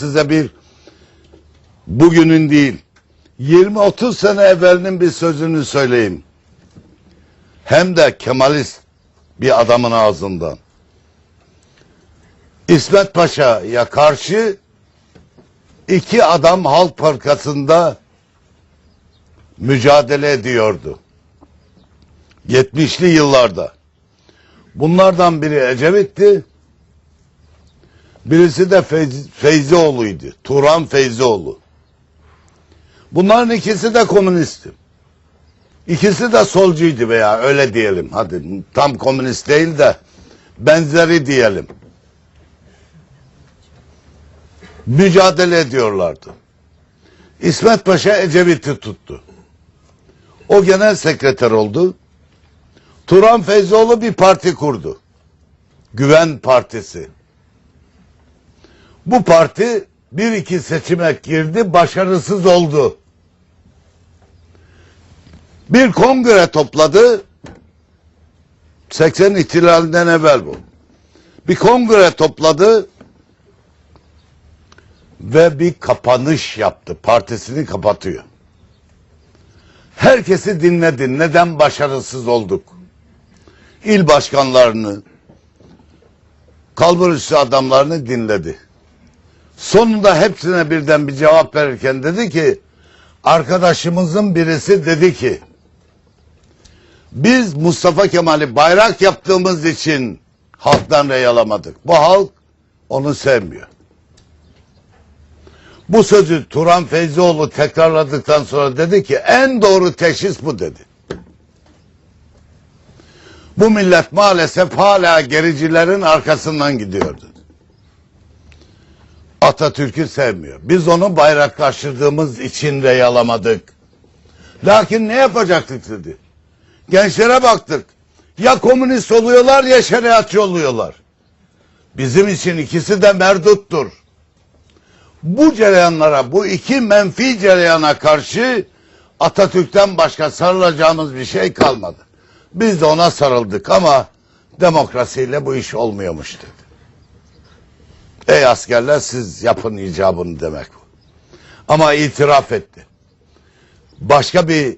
size bir bugünün değil 20-30 sene evvelinin bir sözünü söyleyeyim. Hem de Kemalist bir adamın ağzından. İsmet Paşa'ya karşı iki adam halk parkasında mücadele ediyordu. 70'li yıllarda. Bunlardan biri Ecevit'ti. Birisi de Feyz, Feyzioğlu'ydu. Turan Feyzioğlu. Bunların ikisi de komünistti. İkisi de solcuydu veya öyle diyelim. Hadi tam komünist değil de benzeri diyelim. Mücadele ediyorlardı. İsmet Paşa Ecevit'i tuttu. O genel sekreter oldu. Turan Feyzoğlu bir parti kurdu. Güven Partisi. Bu parti bir iki seçime girdi, başarısız oldu. Bir kongre topladı. 80 ihtilalinden evvel bu. Bir kongre topladı ve bir kapanış yaptı. Partisini kapatıyor. Herkesi dinledi. Neden başarısız olduk? İl başkanlarını, kalbur üstü adamlarını dinledi. Sonunda hepsine birden bir cevap verirken dedi ki arkadaşımızın birisi dedi ki biz Mustafa Kemal'i bayrak yaptığımız için halktan rey alamadık. Bu halk onu sevmiyor. Bu sözü Turan Feyzioğlu tekrarladıktan sonra dedi ki en doğru teşhis bu dedi. Bu millet maalesef hala gericilerin arkasından gidiyordu. Atatürk'ü sevmiyor. Biz onu bayraklaştırdığımız için rey alamadık. Lakin ne yapacaktık dedi. Gençlere baktık. Ya komünist oluyorlar ya şeriatçı oluyorlar. Bizim için ikisi de merduttur. Bu cereyanlara, bu iki menfi cereyana karşı Atatürk'ten başka sarılacağımız bir şey kalmadı. Biz de ona sarıldık ama demokrasiyle bu iş olmuyormuş dedi. Ey askerler siz yapın icabını demek bu. Ama itiraf etti. Başka bir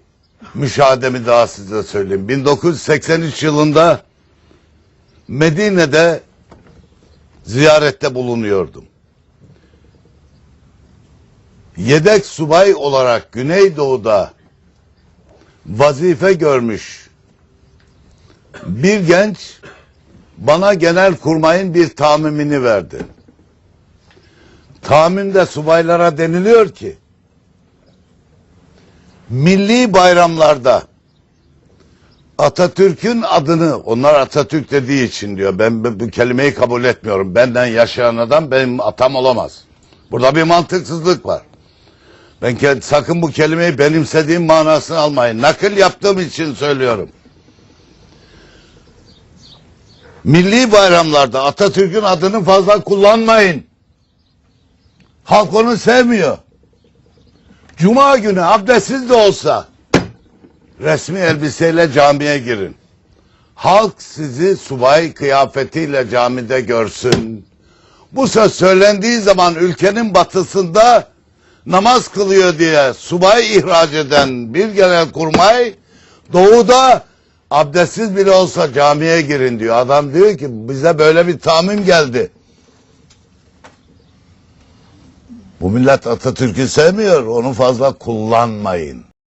müşahedemi daha size söyleyeyim. 1983 yılında Medine'de ziyarette bulunuyordum. Yedek subay olarak Güneydoğu'da vazife görmüş bir genç bana genel kurmayın bir tahminini verdi. Tahminde subaylara deniliyor ki milli bayramlarda Atatürk'ün adını onlar Atatürk dediği için diyor ben bu kelimeyi kabul etmiyorum. Benden yaşayan adam benim atam olamaz. Burada bir mantıksızlık var. Ben sakın bu kelimeyi benimsediğim manasını almayın. Nakil yaptığım için söylüyorum. Milli bayramlarda Atatürk'ün adını fazla kullanmayın. Halk onu sevmiyor. Cuma günü abdestsiz de olsa resmi elbiseyle camiye girin. Halk sizi subay kıyafetiyle camide görsün. Bu söz söylendiği zaman ülkenin batısında namaz kılıyor diye subay ihraç eden bir genel kurmay doğuda abdestsiz bile olsa camiye girin diyor. Adam diyor ki bize böyle bir tahmin geldi. Bu millet Atatürk'ü sevmiyor. Onu fazla kullanmayın.